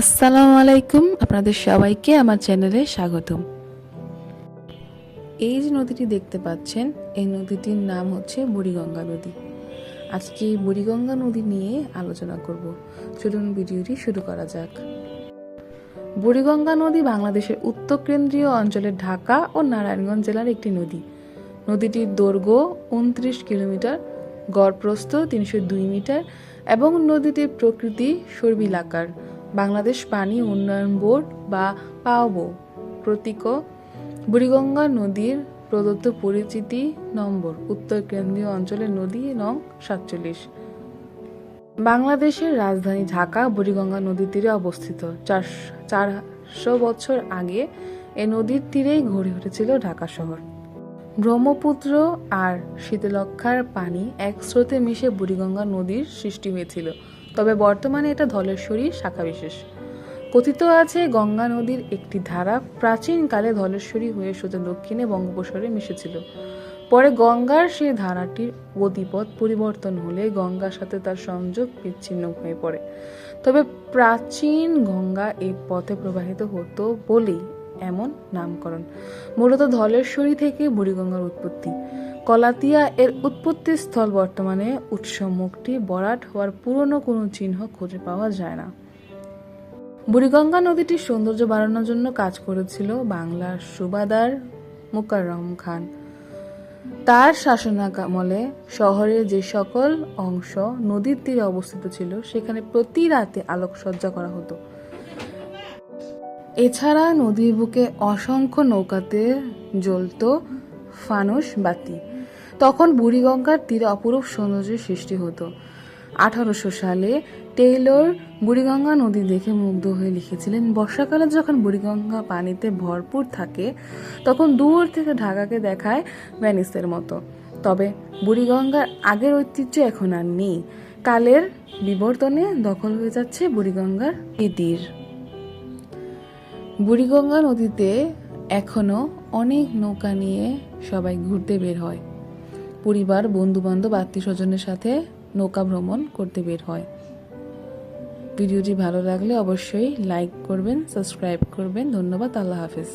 আসসালামু আলাইকুম আপনাদের সবাইকে আমার চ্যানেলে স্বাগতম। এই যে নদীটি দেখতে পাচ্ছেন, এই নদীটির নাম হচ্ছে বুড়িগঙ্গা নদী। আজকে এই বুড়িগঙ্গা নদী নিয়ে আলোচনা করব। চলুন ভিডিওটি শুরু করা যাক। বুড়িগঙ্গা নদী বাংলাদেশের উত্তর কেন্দ্রীয় অঞ্চলের ঢাকা ও নারায়ণগঞ্জ জেলার একটি নদী। নদীটির দৈর্ঘ্য উনত্রিশ কিলোমিটার গড় প্রস্থ তিনশো দুই মিটার এবং নদীটির প্রকৃতি সর্বিলাকার। বাংলাদেশ পানি উন্নয়ন বোর্ড বা পাওবো। প্রতীক, বুড়িগঙ্গা নদীর প্রদত্ত পরিচিতি নম্বর, উত্তর কেন্দ্রীয় অঞ্চলের নদী নং সাতচল্লিশ। বাংলাদেশের রাজধানী ঢাকা, বুড়িগঙ্গা নদীর তীরে অবস্থিত। চার, চারশো বছর আগে এ নদীর তীরেই গড়ে উঠেছিল ঢাকা শহর। ব্রহ্মপুত্র আর শীতলক্ষার পানি এক স্রোতে মিশে বুড়িগঙ্গা নদীর সৃষ্টি হয়েছিল। তবে বর্তমানে এটা ধলেশ্বরী শাখা বিশেষ। কথিত আছে, গঙ্গা নদীর একটি ধারা প্রাচীনকালে ধলেশ্বরী হয়ে সোজা দক্ষিণে বঙ্গোপসাগরে মিশেছিল। পরে গঙ্গার সেই ধারাটির গতিপথ পরিবর্তন হলে গঙ্গার সাথে তার সংযোগ বিচ্ছিন্ন হয়ে পড়ে। তবে প্রাচীন গঙ্গা এই পথে প্রবাহিত হতো বলেই এমন নামকরণ। মূলত ধলেশ্বরী থেকে বুড়িগঙ্গার উৎপত্তি। কলাতিয়া এর উৎপত্তি স্থল বর্তমানে উৎস মুখটি বরাট হওয়ার পুরনো কোনো চিহ্ন খুঁজে পাওয়া যায় না। বুড়িগঙ্গা নদীটির সৌন্দর্য বাড়ানোর জন্য কাজ করেছিল বাংলার সুবাদার মুকাররম খান। তার শাসনামলে শহরের যে সকল অংশ নদীর তীরে অবস্থিত ছিল, সেখানে প্রতি রাতে আলোকসজ্জা করা হতো। এছাড়া নদীর বুকে অসংখ্য নৌকাতে জ্বলত ফানুস বাতি। তখন বুড়িগঙ্গার তীরে অপরূপ সৌন্দর্যের সৃষ্টি হতো। আঠারোশো সালে টেইলর বুড়িগঙ্গা নদী দেখে মুগ্ধ হয়ে লিখেছিলেন, বর্ষাকালে যখন বুড়িগঙ্গা পানিতে ভরপুর থাকে, তখন দূর থেকে ঢাকাকে দেখায় ভ্যানিসের মতো। তবে বুড়িগঙ্গার আগের ঐতিহ্য এখন আর নেই। কালের বিবর্তনে দখল হয়ে যাচ্ছে বুড়িগঙ্গার তীর বুড়িগঙ্গা নদীতে এখনও অনেক নৌকা নিয়ে সবাই ঘুরতে বের হয়। পরিবার, বন্ধুবান্ধব আত্মীয় স্বজনের সাথে নৌকা ভ্রমণ করতে বের হয়। ভিডিওটি ভালো লাগলে অবশ্যই লাইক করবেন সাবস্ক্রাইব করবেন। ধন্যবাদ, আল্লাহ হাফেজ।